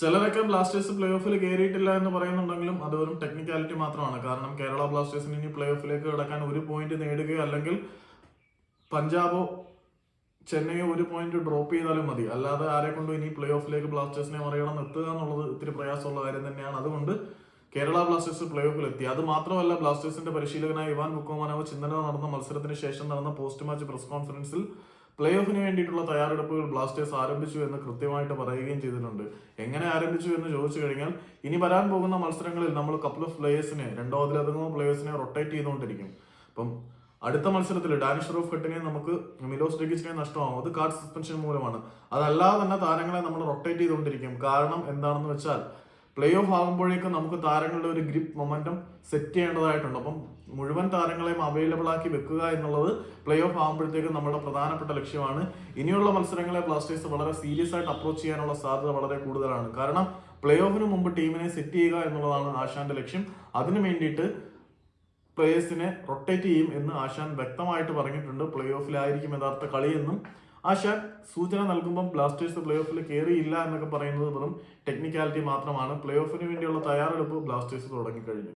ചിലരൊക്കെ Blasters play ഓഫിൽ കയറിയിട്ടില്ല എന്ന് പറയുന്നുണ്ടെങ്കിലും അത് വെറും ടെക്നിക്കാലിറ്റി മാത്രമാണ്. കാരണം കേരള ബ്ലാസ്റ്റേഴ്സിന് ഇനി പ്ലേ ഓഫിലേക്ക് കിടക്കാൻ ഒരു പോയിന്റ് നേടുകയോ അല്ലെങ്കിൽ പഞ്ചാബോ ചെന്നൈയോ ഒരു പോയിന്റ് ഡ്രോപ്പ് ചെയ്താലും മതി. അല്ലാതെ ആരെ കൊണ്ടും ഇനി പ്ലേ ഓഫിലേക്ക് ബ്ലാസ്റ്റേഴ്സിനെ മറികടന്ന് എത്തുക എന്നുള്ളത് ഇത്തിരി പ്രയാസമുള്ള കാര്യം തന്നെയാണ്. അതുകൊണ്ട് കേരള ബ്ലാസ്റ്റേഴ്സ് പ്ലേ ഓഫിൽ എത്തി. അത് മാത്രമല്ല ബ്ലാസ്റ്റേഴ്സിന്റെ പരിശീലകനായ ഇവാൻ ബുക്കോമാനവ് ചിന്തന നടന്ന മത്സരത്തിന് ശേഷം നടന്ന പോസ്റ്റ് മാച്ച് പ്രസ് കോൺഫറൻസിൽ പ്ലേ ഓഫിന് വേണ്ടിയിട്ടുള്ള തയ്യാറെടുപ്പുകൾ ബ്ലാസ്റ്റേഴ്സ് ആരംഭിച്ചു എന്ന് കൃത്യമായിട്ട് പറയുകയും ചെയ്തിട്ടുണ്ട്. എങ്ങനെ ആരംഭിച്ചു എന്ന് ചോദിച്ചു കഴിഞ്ഞാൽ ഇനി വരാൻ പോകുന്ന മത്സരങ്ങളിൽ നമ്മൾ കപ്പിൾ ഓഫ് പ്ലേയേഴ്സിനെ രണ്ടോ അതിലധികമോ പ്ലേയേഴ്സിനെ റൊട്ടേറ്റ് ചെയ്തുകൊണ്ടിരിക്കും. അപ്പം അടുത്ത മത്സരത്തിൽ ഡാനിഷ് റോഫ് കട്ടിനെ നമുക്ക് മിലോസ് ഡെഗിച്ചിനെ നഷ്ടമാവും. അത് കാർഡ് സസ്പെൻഷൻ മൂലമാണ്. അതല്ലാതെ തന്നെ താരങ്ങളെ നമ്മൾ റൊട്ടേറ്റ് ചെയ്തുകൊണ്ടിരിക്കും. കാരണം എന്താണെന്ന് വെച്ചാൽ പ്ലേ ഓഫ് ആകുമ്പോഴേക്കും നമുക്ക് താരങ്ങളുടെ ഒരു ഗ്രിപ്പ് മൊമെന്റം സെറ്റ് ചെയ്യേണ്ടതായിട്ടുണ്ട്. അപ്പം മുഴുവൻ താരങ്ങളെയും അവൈലബിൾ ആക്കി വെക്കുക എന്നുള്ളത് പ്ലേ ഓഫ് ആകുമ്പോഴത്തേക്കും നമ്മുടെ പ്രധാനപ്പെട്ട ലക്ഷ്യമാണ്. ഇനിയുള്ള മത്സരങ്ങളെ ബ്ലാസ്റ്റേഴ്സ് വളരെ സീരിയസ് ആയിട്ട് അപ്രോച്ച് ചെയ്യാനുള്ള സാധ്യത വളരെ കൂടുതലാണ്. കാരണം പ്ലേ ഓഫിന് മുമ്പ് ടീമിനെ സെറ്റ് ചെയ്യുക എന്നുള്ളതാണ് ആശാന്റെ ലക്ഷ്യം. അതിനു വേണ്ടിയിട്ട് പ്ലേയേഴ്സിനെ റൊട്ടേറ്റ് ചെയ്യും എന്ന് ആശാൻ വ്യക്തമായിട്ട് പറഞ്ഞിട്ടുണ്ട്. പ്ലേ ഓഫിലായിരിക്കും യഥാർത്ഥ കളിയെന്നും ആശാൻ സൂചന നൽകുമ്പം ബ്ലാസ്റ്റേഴ്സ് പ്ലേ ഓഫിൽ കയറിയില്ല എന്നൊക്കെ പറയുന്നത് വെറും ടെക്നിക്കാലിറ്റി മാത്രമാണ്. പ്ലേ ഓഫിന് വേണ്ടിയുള്ള തയ്യാറെടുപ്പ് ബ്ലാസ്റ്റേഴ്സ് തുടങ്ങിക്കഴിഞ്ഞു.